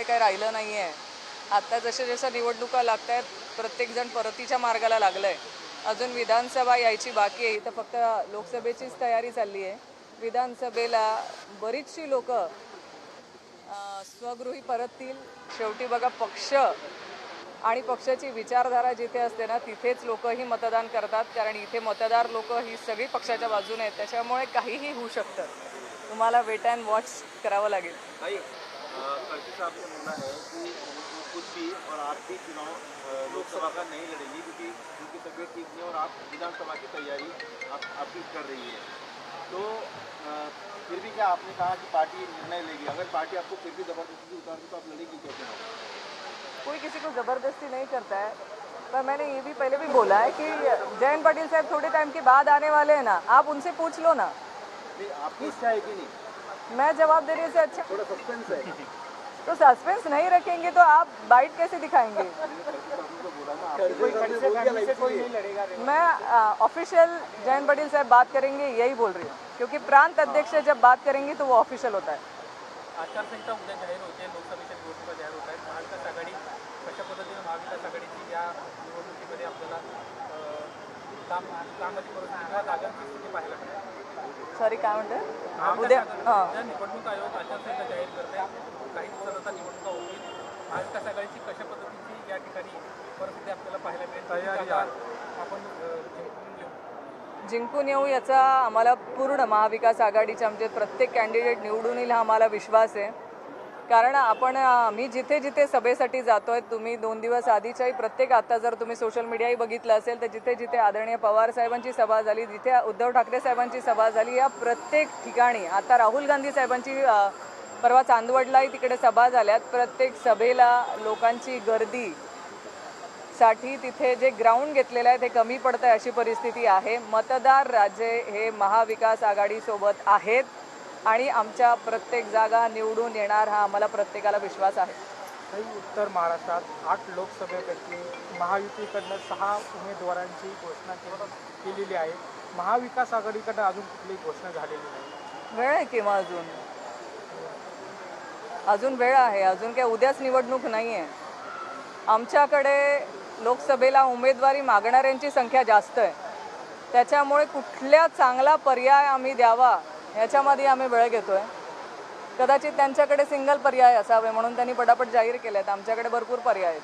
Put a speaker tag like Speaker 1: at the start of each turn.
Speaker 1: आपल्याकडे काही राहिलं नाही आहे आत्ता जसं जसं निवडणुका लागत आहेत प्रत्येकजण परतीच्या मार्गाला लागलं आहे अजून विधानसभा यायची बाकी आहे. इथं फक्त लोकसभेचीच तयारी चालली आहे विधानसभेला बरीचशी लोक स्वगृही परततील. शेवटी बघा पक्ष आणि पक्षाची विचारधारा जिथे असते ना तिथेच लोकही मतदान करतात. कारण इथे मतदार लोक ही सगळी पक्षाच्या बाजूने आहेत. त्याच्यामुळे काहीही होऊ शकतं. तुम्हाला वेट अँड वॉच करावं लागेल.
Speaker 2: कर्जी साहब का कहना है कि वो खुद भी और आप भी चुनाव लोकसभा का नहीं लड़ेंगी क्योंकि उनकी तबीयत ठीक नहीं है और आप विधानसभा की तैयारी आप आपकी कर रही है। तो फिर भी क्या आपने कहा कि पार्टी निर्णय लेगी? अगर पार्टी आपको फिर भी ज़बरदस्ती उतारती तो आप लड़ेगी क्या चुनाव
Speaker 1: कोई किसी को ज़बरदस्ती नहीं करता है। पर मैंने ये भी पहले भी बोला है कि जयंत पाटिल साहब थोड़े टाइम के बाद आने वाले हैं ना। आप उनसे पूछ लो ना।
Speaker 2: आपकी इच्छा है कि नहीं?
Speaker 1: मैं जवाब देने से अच्छा
Speaker 2: थोड़ा सस्पेंस है।
Speaker 1: तो सस्पेंस नहीं रखेंगे तो आप बाइट कैसे दिखाएँगे? मैं ऑफिशियल जयंत पाटिल साहब बात करेंगे यही बोल रही हूँ। क्योंकि प्रांत अध्यक्ष जब बात करेंगे तो वो ऑफिशियल होता है।
Speaker 3: आचारसंहिता उद्या जाहीर होते लोकसभेच्या निवडणुका जाहीर होत आहेत महाविकास आघाडी कशा पद्धतीने महाविकास आघाडीची या निवडणुकीमध्ये आपल्याला काम कामाची परिस्थिती किंवा जागांची स्थिती पाहायला मिळेल
Speaker 1: सॉरी काय म्हणते उद्या हां.
Speaker 3: निवडणूक आयोग आचारसंहिता जाहीर करते. काही निवडणुका होतील महाविकास आघाडीची कशा पद्धतीची या ठिकाणी परिस्थिती आपल्याला पाहायला मिळेल? आपण जिंकून
Speaker 1: येऊ याचा आम्हाला पूर्ण महाविकास आघाडीचे आमचे प्रत्येक कॅन्डिडेट निवडून येईल हा आम्हाला विश्वास आहे. कारण आपण मी जिथे जिथे सभेसाठी जातोय तुम्ही दोन दिवस आधीच्याही प्रत्येक आता जर तुम्ही सोशल मीडियाही बघितलं असेल तर जिथे जिथे आदरणीय पवार साहेबांची सभा झाली जिथे उद्धव ठाकरे साहेबांची सभा झाली या प्रत्येक ठिकाणी आता राहुल गांधी साहेबांची परवा चांदवडलाही तिकडे सभा झाल्यात. प्रत्येक सभेला लोकांची गर्दी साठी तिथे जे ग्राउंड घेतलेलं आहे ते कमी पडतं आहे अशी परिस्थिती आहे. मतदार राजे हे महाविकास आघाडीसोबत आहेत. आणि आमच्या प्रत्येक जागा निवडून येणार हा आम्हाला प्रत्येकाला विश्वास आहे.
Speaker 4: काही उत्तर महाराष्ट्रात आठ लोकसभेपैकी महायुतीकडनं सहा उमेदवारांची घोषणा केली केलेली आहे. महाविकास आघाडीकडनं अजून कुठलीही घोषणा झालेली नाही.
Speaker 1: वेळ आहे किंवा अजून? अजून वेळ आहे. अजून काय उद्याच निवडणूक नाही आहे आमच्याकडे लोकसभेला उमेदवारी मागणाऱ्यांची संख्या जास्त आहे. त्याच्यामुळे कुठल्या चांगला पर्याय आम्ही द्यावा ह्याच्यामध्ये आम्ही वेळ घेतोय. कदाचित त्यांच्याकडे सिंगल पर्याय असावे म्हणून त्यांनी पटापट जाहीर केले आहेत आमच्याकडे भरपूर पर्याय आहेत.